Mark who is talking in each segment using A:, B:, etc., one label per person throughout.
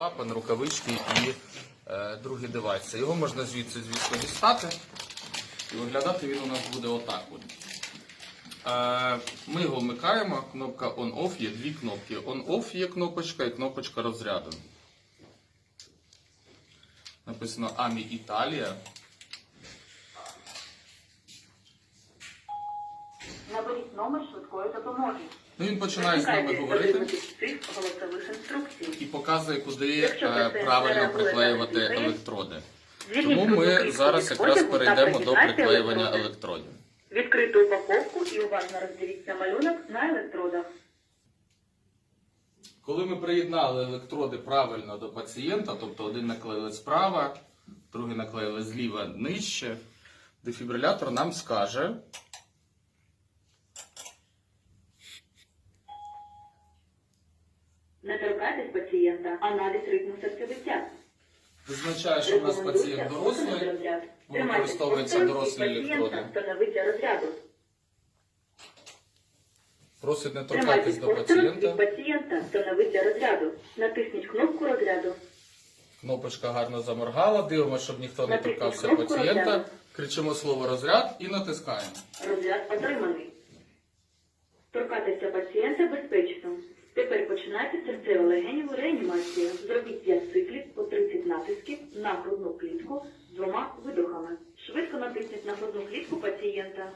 A: клапан, рукавички і е, другий девайс. Його можна звідси, звісно, дістати. І виглядати він у нас буде отак. От. Е, ми його вмикаємо, кнопка on-off, є дві кнопки. On-off є кнопочка і кнопочка розряду. Написано Амі Італія.
B: Наберіть номер швидкої допомоги.
A: Ну, він починає з нами говорити
B: голосових інструкцій.
A: Показує, куди е, правильно приклеювати електроди. Тому ми зараз якраз перейдемо до приклеювання електродів.
B: Відкрити упаковку і уважно роздивіться малюнок на електродах.
A: Коли ми приєднали електроди правильно до пацієнта, тобто один наклеїли справа, другий наклеїли зліва нижче, дефібрилятор нам скаже,
B: Торкайтесь пацієнта, аналіз ритму серцебиття.
A: визначає, що в нас пацієнт дорослий, використовуються дорослі електроди.
B: Становиться розряду.
A: просить не торкатись до пацієнта.
B: пацієнта, становиться розряду. Натисніть кнопку розряду.
A: Кнопочка гарно заморгала, дивимося, щоб ніхто не
B: Натисніть
A: торкався
B: кнопку
A: пацієнта.
B: розряду.
A: Кричимо слово розряд і натискаємо.
B: Розряд отриманий. Торкатися пацієнта безпечно. Тепер починайте серцево-легеневу реанімацію. Зробіть 5 циклів по 30 натисків на грудну клітку двома видохами. Швидко натисніть на грудну клітку пацієнта.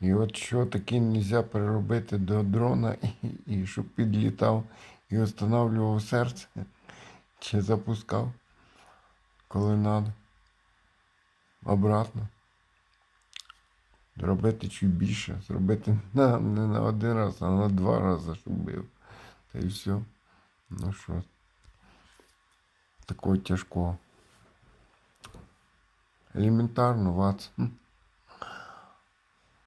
C: І от що таке нельзя переробити до дрона, і, і щоб підлітав і встановлював серце, чи запускав, коли треба. Обратно. Зробити чуть більше, зробити на, не на один раз, а на два рази, щоб бив. Та й все. Ну що, такого тяжкого. Елементарно, Ватсон.